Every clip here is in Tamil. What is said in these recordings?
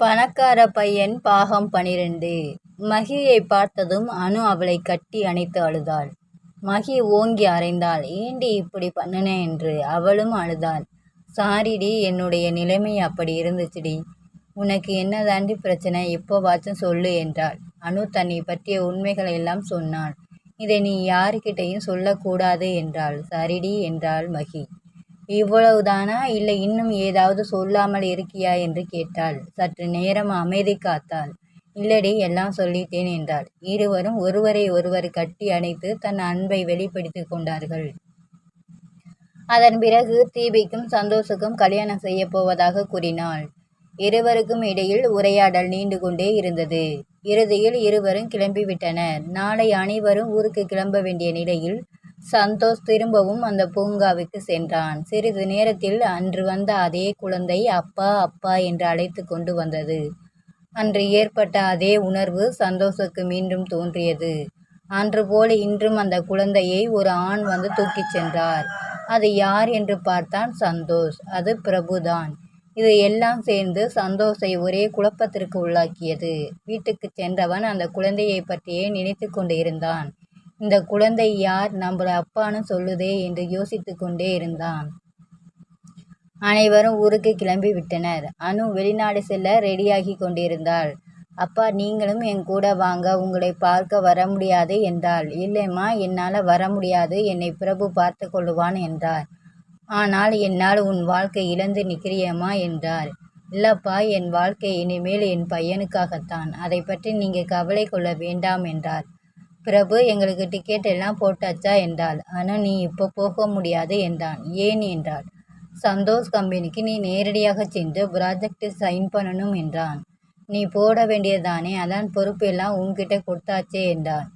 பணக்கார பையன் பாகம் பனிரெண்டு. மகியை பார்த்ததும் அனு அவளை கட்டி அணைத்து அழுதாள். மகி ஓங்கி அறைந்தாள். ஏண்டி இப்படி பண்ணுன? என்று அவளும் அழுதாள். சாரிடி என்னுடைய நிலைமை அப்படி இருந்துச்சுடி. உனக்கு என்னதாண்டி பிரச்சனை? எப்போவாச்சும் சொல்லு என்றாள். அனு தன்னை பற்றிய உண்மைகளை எல்லாம் சொன்னாள். இதை நீ யாருக்கிட்டையும் சொல்லக்கூடாது என்றாள். சரிடி என்றாள் மகி. இவ்வளவுதானா? இல்லை இன்னும் ஏதாவது சொல்லாமல் இருக்கியா? என்று கேட்டாள். சற்று நேரம் அமைதி காத்தாள். இல்லடி எல்லாம் சொல்லிட்டேன் என்றாள். இருவரும் ஒருவரை ஒருவர் கட்டி அணைத்து தன் அன்பை வெளிப்படுத்திக் கொண்டார்கள். அதன் பிறகு தீபிக்கும் சந்தோஷுக்கும் கல்யாணம் செய்ய போவதாக கூறினாள். இருவருக்கும் இடையில் உரையாடல் நீண்டு கொண்டே இருந்தது. இறுதியில் இருவரும் கிளம்பிவிட்டனர். நாளை அனைவரும் ஊருக்கு கிளம்ப வேண்டிய நிலையில் சந்தோஷ் திரும்பவும் அந்த பூங்காவுக்கு சென்றான். சிறிது நேரத்தில் அன்று வந்த அதே குழந்தை அப்பா அப்பா என்று அழைத்து கொண்டு வந்தது. அன்று ஏற்பட்ட அதே உணர்வு சந்தோஷுக்கு மீண்டும் தோன்றியது. அன்று போல இன்றும் அந்த குழந்தையை ஒரு ஆண் வந்து தூக்கிச் சென்றார். அது யார் என்று பார்த்தான் சந்தோஷ். அது பிரபுதான். இது எல்லாம் சேர்ந்து சந்தோஷை ஒரே குழப்பத்திற்கு உள்ளாக்கியது. வீட்டுக்கு சென்றவன் அந்த குழந்தையை பற்றியே நினைத்து கொண்டு இருந்தான். இந்த குழந்தை யார் நம்மள அப்பான்னு சொல்லுதே என்று யோசித்து கொண்டே இருந்தான். அனைவரும் ஊருக்கு கிளம்பி விட்டனர். அனு வெளிநாடு செல்ல ரெடியாகி கொண்டிருந்தாள். அப்பா நீங்களும் என் கூட வாங்க உங்களை பார்க்க வர முடியாது என்றாள். இல்லைம்மா என்னால் வர முடியாது. என்னை பிரபு பார்த்து கொள்ளுவான் என்றார். ஆனால் என்னால் உன் வாழ்க்கை இழந்து நிற்கிறியம்மா என்றார். இல்லப்பா என் வாழ்க்கை இனிமேல் என் பையனுக்காகத்தான். அதை பற்றி நீங்கள் கவலை கொள்ள வேண்டாம் என்றார். பிரபு எங்களுக்கு டிக்கெட் எல்லாம் போட்டாச்சா? என்றாள். ஆனால் நீ இப்போ போக முடியாது என்றான். ஏன் என்றாள். சந்தோஷ் கம்பெனிக்கு நீ நேரடியாக சென்று ப்ராஜெக்ட் சைன் பண்ணணும் என்றான். நீ போட வேண்டியதானே அதான் பொறுப்பு எல்லாம் உன்கிட்ட கொடுத்தாச்சே என்றான்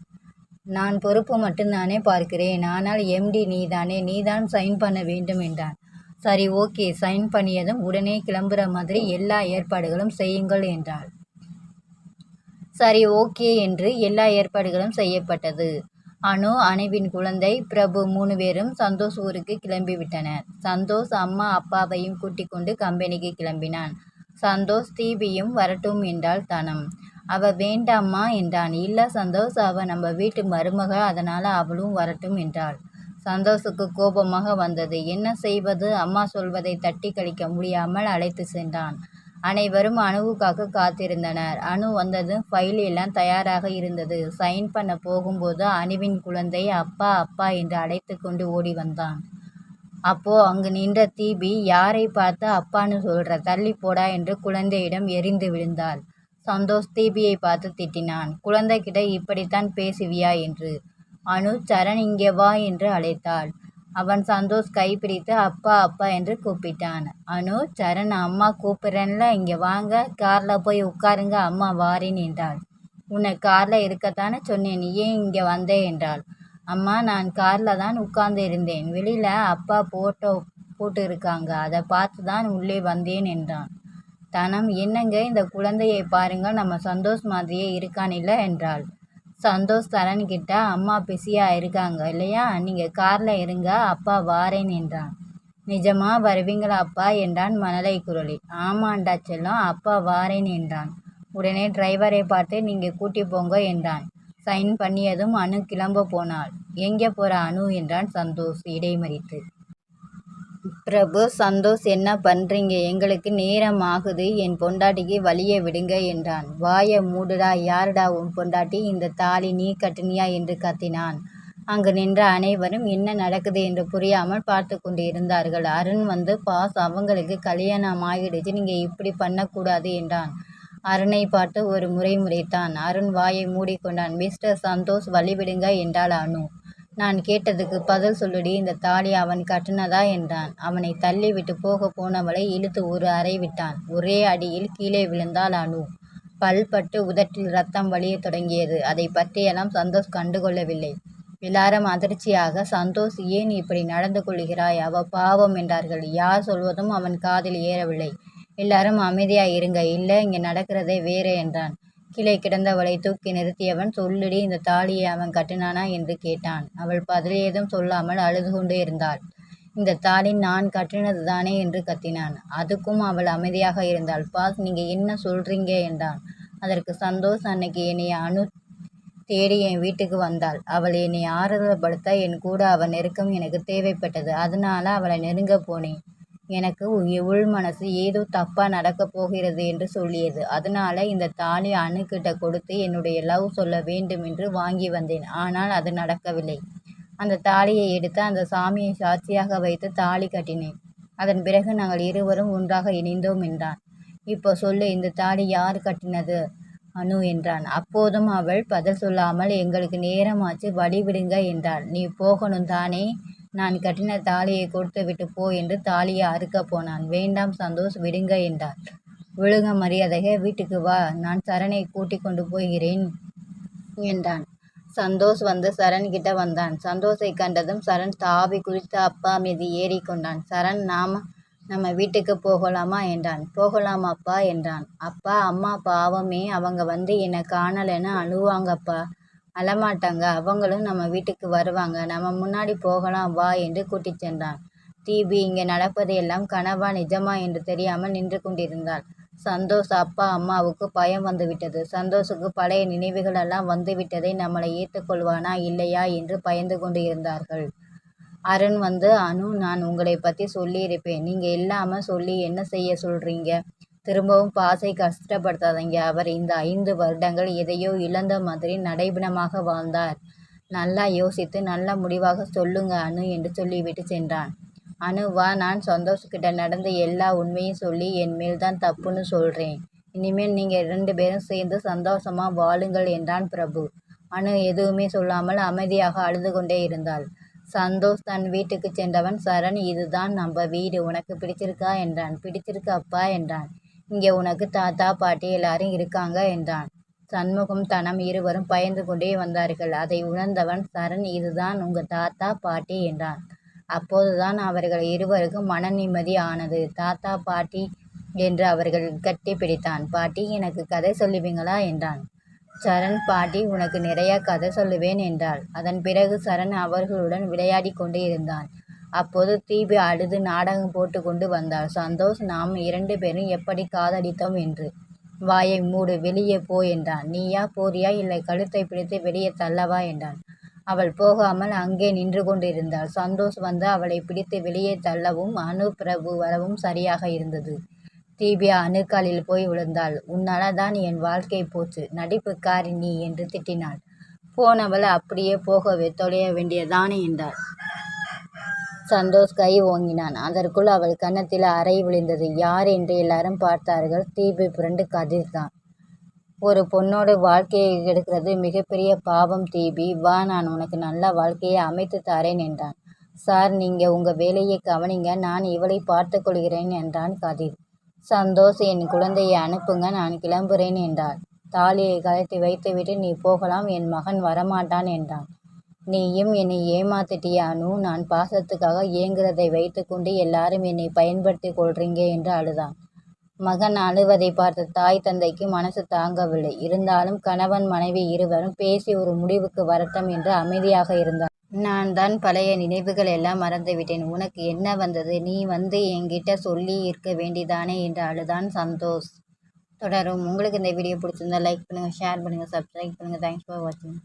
நான் பொறுப்பு மட்டும்தானே பார்க்கிறேன். ஆனால் எம்டி நீதானே? நீதான் சைன் பண்ண வேண்டும் என்றான். சரி ஓகே சைன் பண்ணியதும் உடனே கிளம்புற மாதிரி எல்லா ஏற்பாடுகளும் செய்யுங்கள் என்றாள். சரி ஓகே என்று எல்லா ஏற்பாடுகளும் செய்யப்பட்டது. அனு அணுவின் குழந்தை பிரபு மூணு பேரும் சந்தோஷ் ஊருக்கு கிளம்பிவிட்டனர் சந்தோஷ் அம்மா அப்பாவையும் கூட்டிக் கொண்டு கம்பெனிக்கு கிளம்பினான். சந்தோஷ் தீபியும் வரட்டும் என்றாள் தனம். அவ வேண்டாம்மா என்றான். இல்லை சந்தோஷ் அவ நம்ம வீட்டு மருமக அதனால அவளும் வரட்டும் என்றாள். சந்தோஷுக்கு கோபமாக வந்தது. என்ன செய்வது? அம்மா சொல்வதை தட்டி கழிக்க முடியாமல் அழைத்து சென்றான். அனைவரும் அணுவுக்காக காத்திருந்தனர். அணு வந்ததும் ஃபைல் எல்லாம் தயாராக இருந்தது. சைன் பண்ண போகும்போது அணுவின் குழந்தை அப்பா அப்பா என்று அழைத்து கொண்டு ஓடி வந்தான். அப்போ அங்கு நின்ற தீபி யாரை பார்த்து அப்பான்னு சொல்ற? தள்ளி போடா என்று குழந்தையிடம் எரிந்து விழுந்தாள். சந்தோஷ் தீபியை பார்த்து திட்டினான். குழந்தைகிட்ட இப்படித்தான் பேசுவியா? என்று. அனு சரண் இங்கே வா என்று அழைத்தாள். அவன் சந்தோஷ் கைப்பிடித்து அப்பா அப்பா என்று கூப்பிட்டான். அனு சரண் அம்மா கூப்பிட்றேன்ல இங்கே வாங்க. காரில் போய் உட்காருங்க. அம்மா வாரேன் என்றாள் உன்னை காரில் இருக்கத்தானே சொன்னேன் நீ ஏன் இங்கே வந்தே? என்றாள். அம்மா நான் காரில் தான் உட்கார்ந்து இருந்தேன். வெளியில் அப்பா போட்டோ போட்டு இருக்காங்க அதை பார்த்து தான் உள்ளே வந்தேன் என்றான். தனம் என்னங்க இந்த குழந்தையை பாருங்கள். நம்ம சந்தோஷ் மாதிரியே இருக்கானில்ல என்றாள். சந்தோஷ் கிட்ட அம்மா பிஸியாக இருக்காங்க இல்லையா? நீங்கள் காரில் இருங்க அப்பா வாரேன் என்றான். நிஜமா வருவீங்களா அப்பா? என்றான் மணலை குரலில். ஆமாண்டா செல்லம் அப்பா வாரேன் என்றான். உடனே டிரைவரை பார்த்து நீங்கள் கூட்டி போங்க என்றான். சைன் பண்ணியதும் அனு கிளம்ப போனாள். எங்கே போகிற அனு? என்றான் சந்தோஷ் இடைமறித்து. பிரபு சந்தோஷ் என்ன பண்ணுறீங்க எங்களுக்கு நேரம் ஆகுது என் பொண்டாட்டிக்கு வழியை விடுங்க என்றான். வாயை மூடுடா யாருடா உன் பொண்டாட்டி? இந்த தாலி நீ கட்டினியா? என்று கத்தினான். அங்கு நின்ற அனைவரும் என்ன நடக்குது என்று புரியாமல் பார்த்து கொண்டு இருந்தார்கள் அருண் வந்து பாஸ் அவங்களுக்கு கல்யாணம் ஆகிடுச்சு. நீங்கள் இப்படி பண்ணக்கூடாது என்றான். அருணை பார்த்து ஒரு முறை முறைத்தான். அருண் வாயை மூடிக்கொண்டான். மிஸ்டர் சந்தோஷ் வழிவிடுங்க என்றாள் அனு. நான் கேட்டதுக்கு பதில் சொல்லுடி இந்த தாலி அவன் கட்டினதா என்றான். அவனை தள்ளிவிட்டு போகப் போக போனவளை இழுத்து ஒரு அறை விட்டான். ஒரே அடியில் கீழே விழுந்தாள் அனு. பல்பட்டு உதட்டில் ரத்தம் வழிய தொடங்கியது. அதை பற்றியெல்லாம் சந்தோஷ் கண்டுகொள்ளவில்லை. எல்லாரும் அதிர்ச்சியாக சந்தோஷ் ஏன் இப்படி நடந்து கொள்கிறாய்? அவ பாவம் என்றார்கள். யார் சொல்வதும் அவன் காதில் ஏறவில்லை. எல்லாரும் அமைதியாக இருங்க. இல்லை இங்கே நடக்கிறதே வேறு என்றான். கீழே கிடந்தவளை தூக்கி நிறுத்தியவன் சொல்லுடி இந்த தாலியை அவன் கட்டினானா? என்று கேட்டான். அவள் பதில் ஏதும் சொல்லாமல் அழுது கொண்டே இருந்தாள். இந்த தாலி நான் கட்டினது தானே? என்று கத்தினான். அதுக்கும் அவள் அமைதியாக இருந்தாள். பாஸ் நீங்கள் என்ன சொல்கிறீங்க என்றான். அதற்கு சந்தோஷ் அன்னைக்கு என்னை அணு தேடி என் வீட்டுக்கு வந்தாள். அவள் என்னை ஆறுதல்படுத்த என் கூட அவள் நெருக்கம் எனக்கு தேவைப்பட்டது. அதனால அவளை நெருங்க போனேன். எனக்கு உள் மனசு ஏதோ தப்பாக நடக்க போகிறது என்று சொல்லியது. அதனால இந்த தாலி அணுக்கிட்ட கொடுத்து என்னுடைய லவ் சொல்ல வேண்டும் என்று வாங்கி வந்தேன். ஆனால் அது நடக்கவில்லை. அந்த தாலியை எடுத்து அந்த சாமியை சாட்சியாக வைத்து தாலி கட்டினேன். அதன் பிறகு நாங்கள் இருவரும் ஒன்றாக இணைந்தோம் என்றான். இப்போ சொல்லு இந்த தாலி யார் கட்டினது? அனு என்றான். அப்போதும் அவள் பதில் சொல்லாமல் எங்களுக்கு நேரமாச்சு வழி விடுங்க என்றாள். நீ போகணும் தானே? நான் கட்டின தாலியை கொடுத்து விட்டு போ என்று தாலியை அறுக்க போனான். வேண்டாம் சந்தோஷ் விடுங்க என்றார். விழுங்க மரியாதைக வீட்டுக்கு வா. நான் சரணை கூட்டிக் கொண்டு போகிறேன் என்றான். சந்தோஷ் வந்து சரண் கிட்ட வந்தான். சந்தோஷை கண்டதும் சரண் தாவி குறித்து அப்பா மீது ஏறி கொண்டான். சரண் நாம நம்ம வீட்டுக்கு போகலாமா? என்றான். போகலாமாப்பா என்றான். அப்பா அம்மா பாவமே அவங்க வந்து என்னை காணலைன்னு அழுவாங்கப்பா. அழமாட்டாங்க. அவங்களும் நம்ம வீட்டுக்கு வருவாங்க. நம்ம முன்னாடி போகலாம் வா என்று கூட்டிச் சென்றான். தீபி இங்கே நடப்பது எல்லாம் கனவா நிஜமா என்று தெரியாமல் நின்று கொண்டிருந்தாள். சந்தோஷ் அப்பா அம்மாவுக்கு பயம் வந்துவிட்டது. சந்தோஷுக்கு பழைய நினைவுகள் எல்லாம் வந்துவிட்டதை நம்மளை ஏற்றுக்கொள்வானா இல்லையா என்று பயந்து கொண்டு இருந்தார்கள் அருண் வந்து அனு நான் உங்களை பற்றி சொல்லியிருப்பேன். நீங்கள் இல்லாமல் சொல்லி என்ன செய்ய சொல்கிறீங்க திரும்பவும் பாசை கஷ்டப்படுத்தாதீங்க. அவர் இந்த ஐந்து வருடங்கள் எதையோ இழந்த மாதிரி நடைபெணமாக வாழ்ந்தார். நல்லா யோசித்து நல்ல முடிவாக சொல்லுங்க அனு என்று சொல்லிவிட்டு சென்றான். அனுவா நான் சந்தோஷ்கிட்ட நடந்த எல்லா உண்மையும் சொல்லி என் மேல் தான் தப்புன்னு சொல்கிறேன் இனிமேல் நீங்கள் ரெண்டு பேரும் சேர்ந்து சந்தோஷமாக வாழுங்கள் என்றான் பிரபு. அனு எதுவுமே சொல்லாமல் அமைதியாக அழுது கொண்டே இருந்தாள். சந்தோஷ் தன் வீட்டுக்கு சென்றவன் சரண் இதுதான் நம்ம வீடு உனக்கு பிடிச்சிருக்கா என்றான். பிடிச்சிருக்கு அப்பா என்றான். இங்கே உனக்கு தாத்தா பாட்டி எல்லாரும் இருக்காங்க என்றான் சண்முகம் தனம் இருவரும் பயந்து கொண்டே வந்தார்கள் அதை உணர்ந்தவன் சரண் இதுதான் உங்கள் தாத்தா பாட்டி என்றான் அப்போதுதான் அவர்கள் இருவருக்கும் மன நிம்மதி ஆனது. தாத்தா பாட்டி என்று அவர்கள் கட்டி பிடித்தான். பாட்டி எனக்கு கதை சொல்லுவீங்களா? என்றான். சரண் பாட்டி உனக்கு நிறைய கதை சொல்லுவேன் என்றாள். அதன் பிறகு சரண் அவர்களுடன் விளையாடி கொண்டு இருந்தான். அப்போது தீபி அழுது நாடகம் போட்டு கொண்டு வந்தாள். சந்தோஷ் நாம் இரண்டு பேரும் எப்படி காதலித்தோம் என்று. வாயை மூடு வெளியே போ என்றான். நீயா போறியா இல்லை கழுத்தை பிடித்து வெளியே தள்ளவா என்றான். அவள் போகாமல் அங்கே நின்று கொண்டிருந்தாள். சந்தோஷ் வந்து அவளை பிடித்து வெளியே தள்ளவும் அனு பிரபு வரவும் சரியாக இருந்தது. தீபியா அணுக்காலில் போய் விழுந்தாள். உன்னால தான் என் வாழ்க்கை போச்சு. நடிப்புக்காரி நீ என்று திட்டினாள். போனவள் அப்படியே போகவே தொலைய வேண்டியதானே என்றாள். சந்தோஷ் கை ஓங்கினான். அதற்குள் அவள் கன்னத்தில் அறை விழுந்தது. யார் என்று எல்லாரும் பார்த்தார்கள். தீபி புரண்டு கதிர்தான். ஒரு பொண்ணோட வாழ்க்கையை கெடுக்கிறது மிகப்பெரிய பாவம் தீபி. வா நான் உனக்கு நல்ல வாழ்க்கையை அமைத்து தாரேன் என்றான். சார் நீங்கள் உங்கள் வேலையை கவனிங்க நான் இவளை பார்த்து கொள்கிறேன் என்றான் கதிர். சந்தோஷ் என் குழந்தையை அனுப்புங்க நான் கிளம்புறேன் என்றாள். தாலியை கழட்டி வைத்துவிட்டு நீ போகலாம் என் மகன் வரமாட்டான் என்றான். நீயும் என்னை ஏமாத்திட்டியா அனு நான் பாசத்துக்காக ஏங்குறதை வைத்துக்கொண்டு எல்லாரும் என்னை பயன்படுத்திக் கொள்றீங்க என்று அழுதான். மகன் அழுவதை பார்த்த தாய் தந்தைக்கு மனசு தாங்கவில்லை. இருந்தாலும் கணவன் மனைவி இருவரும் பேசி ஒரு முடிவுக்கு வரட்டும் என்று அமைதியாக இருந்தார். நான் தான் பழைய நினைவுகள் எல்லாம் மறந்துவிட்டேன். உனக்கு என்ன வந்தது? நீ வந்து என்கிட்ட சொல்லி இருக்க வேண்டிதானே என்று அழுதான் சந்தோஷ். தொடரும். உங்களுக்கு இந்த வீடியோ பிடிச்சிருந்தா லைக் பண்ணுங்கள் ஷேர் பண்ணுங்கள் சப்ஸ்கிரைப் பண்ணுங்கள் தேங்க்ஸ் ஃபார் வாட்சிங்.